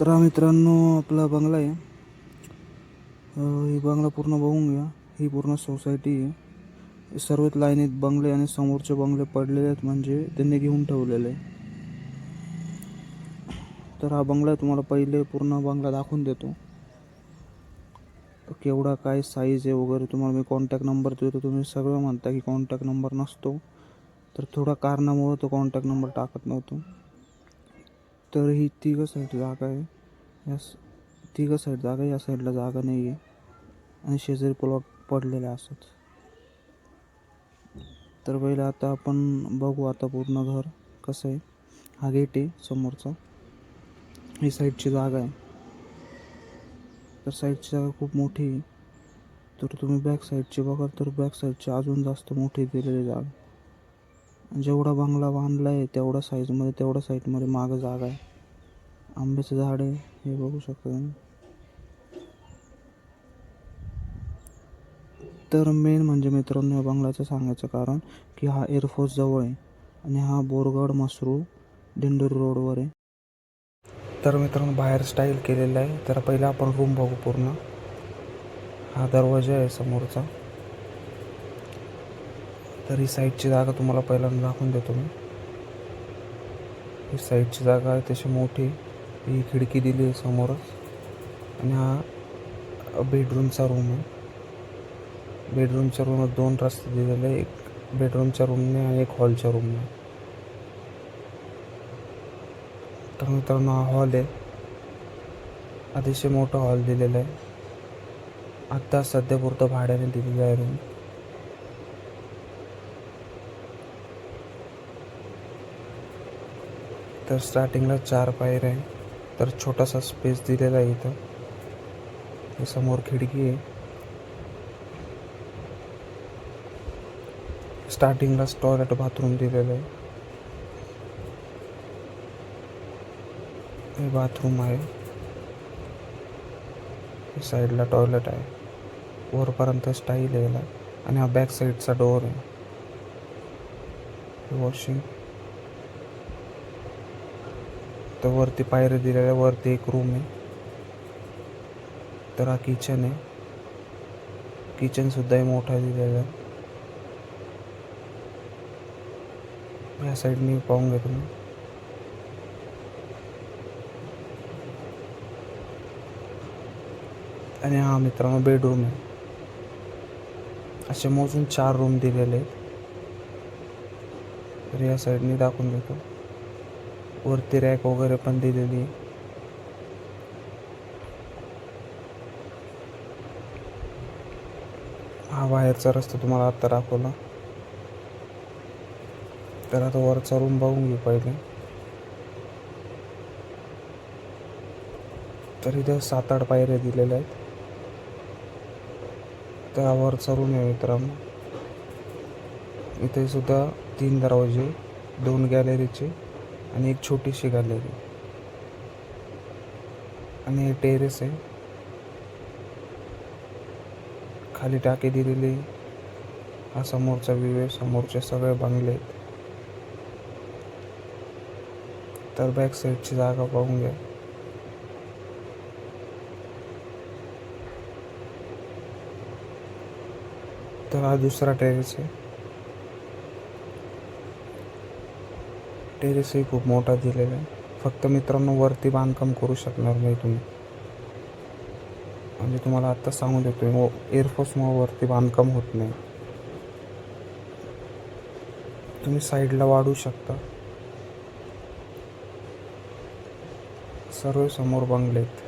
तर हा मित्रांनो आपला बंगला आहे. ही बंगला पूर्ण बघून घ्या. ही पूर्ण सोसायटी आहे. सर्वच लाईनीत बंगले आणि समोरचे बंगले पडलेले आहेत म्हणजे त्यांनी घेऊन ठेवलेले आहे. तर हा बंगला तुम्हाला पहिले पूर्ण बंगला दाखवून देतो. केवढा काय साईज आहे वगैरे तुम्हाला मी कॉन्टॅक्ट नंबर देतो तुम्ही सगळं म्हणता की कॉन्टॅक्ट नंबर नसतो. तर थोडा कारणामुळं तो कॉन्टॅक्ट नंबर टाकत नव्हतो. तर ही तिघं साईड जागा आहे. या स- तिघं साईड जागा आहे, या साईडला जागा नाही आहे आणि शेजारी प्लॉट पडलेले असत तर पहिले आता आपण बघू आता पूर्ण घर कसं आहे. हा गेट आहे समोरचा. ही साईडची जागा आहे. तर साईडची जागा खूप मोठी आहे. तर तुम्ही बॅक साईडची बघाल तर बॅक साईडची अजून जास्त मोठी दिलेली जागा जेवढा बंगला बांधला आहे तेवढ्या साईजमध्ये तेवढ्या साईडमध्ये मागं जागा आहे. आंब्याचं झाड आहे हे बघू शकता तर मेन म्हणजे मित्रांनो या बंगल्याचं सांगायचं कारण की हा एअरफोर्स जवळ आहे आणि हा बोरगड मसरू दिंडोरी रोडवर आहे. तर मित्रांनो बाहेर स्टाईल केलेला आहे. तर पहिला आपण रूम बघू पूर्ण. हा दरवाजा आहे समोरचा. तर ही साईडची जागा तुम्हाला पहिल्यांदा दाखवून देतो मी. ही साईडची जागा आहे तशी मोठी. ही खिडकी दिली आहे समोरच. आणि हा बेडरूमचा रूम आहे. बेडरूमच्या रूमात दोन रस्ते दिलेले आहे एक बेडरूमच्या रूमने आणि एक हॉलच्या रूमने तर मित्रांनो हा हॉल आहे. अतिशय मोठा हॉल दिलेला आहे. आत्ता सध्यापुरतं भाड्याने दिलेलं आहे रूम तर स्टार्टिंगला चार पायऱ्या आहे. तर छोटासा स्पेस दिलेला आहे इथं. समोर खिडकी आहे. स्टार्टिंगलाच टॉयलेट बाथरूम दिलेलं आहे. हे बाथरूम आहे. साईडला टॉयलेट आहे. वरपर्यंत स्टाईल आहे याला. आणि हा बॅक साईडचा डोअर आहे. वॉशिंग तर वरती पायऱ्या दिलेल्या वरती एक रूम आहे. तर हा किचन आहे. किचन सुद्धा मोठा दिलेला. आहे या साईडने पाहून घ्या तुम्ही. आणि हा मित्रांनो बेडरूम आहे. असे मोजून चार रूम दिलेले आहेत. तर या साईडने दाखवून देतो. वरती रॅक वगैरे पण दिलेली. हा बाहेरचा रस्ता तुम्हाला आत्ता दाखवला. तर आता वर रूम बघून घेऊ पहिले. तर इथे सात आठ पायऱ्या दिलेल्या आहेत. त्यावर चढून येऊ मित्रांनो. इथे सुद्धा तीन दरवाजे दोन गॅलरीचे आणि एक छोटीशी गॅलरी आणि टेरेस आहे. खाली टाकी दिलेली हा समोरचा व्ह्यू आहे. समोरचे सगळे बंगले आहेत. तर बॅक साईडची जागा पाहून घ्या. तर हा दुसरा टेरेस आहे. टेरेसही खूप मोठा दिलेला आहे. फक्त मित्रांनो वरती बांधकाम करू शकणार नाही तुम्ही. म्हणजे तुम्हाला आत्ता सांगून देतो एअरफोर्समुळे वरती बांधकाम होत नाही. तुम्ही साईडला वाढू शकता. सर्व समोर बंगले आहेत